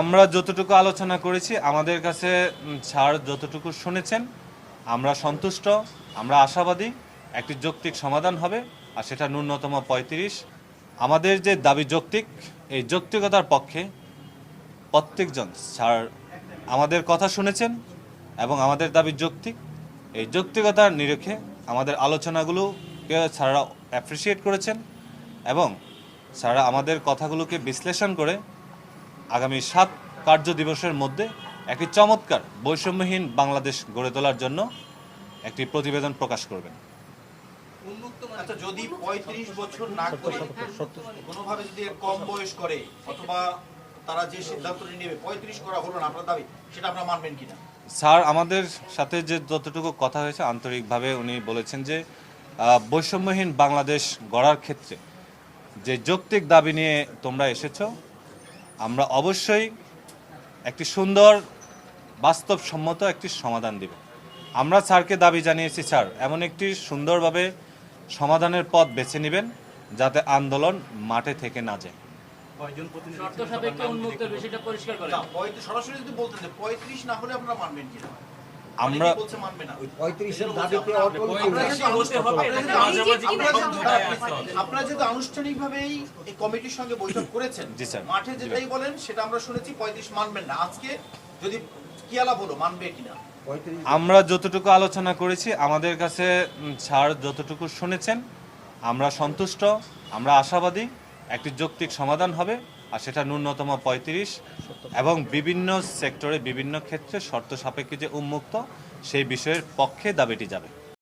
আমরা যতটুকু আলোচনা করেছি, আমাদের কাছে স্যার যতটুকু শুনেছেন, আমরা সন্তুষ্ট, আমরা আশাবাদী, একটি যৌক্তিক সমাধান হবে, আর সেটা ন্যূনতম পঁয়ত্রিশ। আমাদের যে দাবি যৌক্তিক, এই যৌক্তিকতার পক্ষে প্রত্যেকজন, স্যার আমাদের কথা শুনেছেন এবং আমাদের দাবি যৌক্তিক। এই যৌক্তিকতার নিরিখে আমাদের আলোচনাগুলোকে স্যাররা অ্যাপ্রিসিয়েট করেছেন এবং স্যাররা আমাদের কথাগুলোকে বিশ্লেষণ করে আগামী সাত কার্য দিবসের মধ্যে একটি চমৎকার বৈষম্যহীন বাংলাদেশ গড়ে তোলার জন্য একটি প্রতিবেদন প্রকাশ করবেন। আচ্ছা যদি পঁয়ত্রিশ বছর না করে কোনোভাবে যদি কম বয়স করে অথবা তারা যে সিদ্ধান্তটি নেবে পঁয়ত্রিশ করা হলো না আপনার দাবি সেটা আপনারা মানবেন কিনা? স্যার আমাদের সাথে যে যতটুকু কথা হয়েছে আন্তরিকভাবে উনি বলেছেন যে বৈষম্যহীন বাংলাদেশ গড়ার ক্ষেত্রে যে যৌক্তিক দাবি নিয়ে তোমরা এসেছ আমরা অবশ্যই একটি সুন্দর বাস্তবসম্মত একটি সমাধান দিব। আমরা স্যারকে দাবি জানিয়েছি স্যার এমন একটি সুন্দরভাবে সমাধানের পথ বেছে নেবেন যাতে আন্দোলন মাঠে থেকে না যায়। সরাসরি যদি বলতেন যে পঁয়ত্রিশ না হলে আপনারা মানবেন কিনা আমরা পঁয়ত্রিশের দাবিতে অটল আপনারা যেহেতু আনুষ্ঠানিকভাবেই এই কমিটির সঙ্গে বৈঠক করেছেন। মাঠে যেটাই বলেন সেটা আমরা শুনেছি পঁয়ত্রিশ মানবেন না। আজকে যদি কি আলাপ হলো মানবে কিনা? আমরা যতটুকু আলোচনা করেছি আমাদের কাছে স্যার যতটুকু শুনেছেন আমরা সন্তুষ্ট আমরা আশাবাদী একটি যৌক্তিক সমাধান হবে। আর সেটা ন্যূনতম পঁয়ত্রিশ এবং বিভিন্ন সেক্টরে বিভিন্ন ক্ষেত্রে শর্ত সাপেক্ষে যে উন্মুক্ত, সেই বিষয়ের পক্ষে দাবিটি যাবে।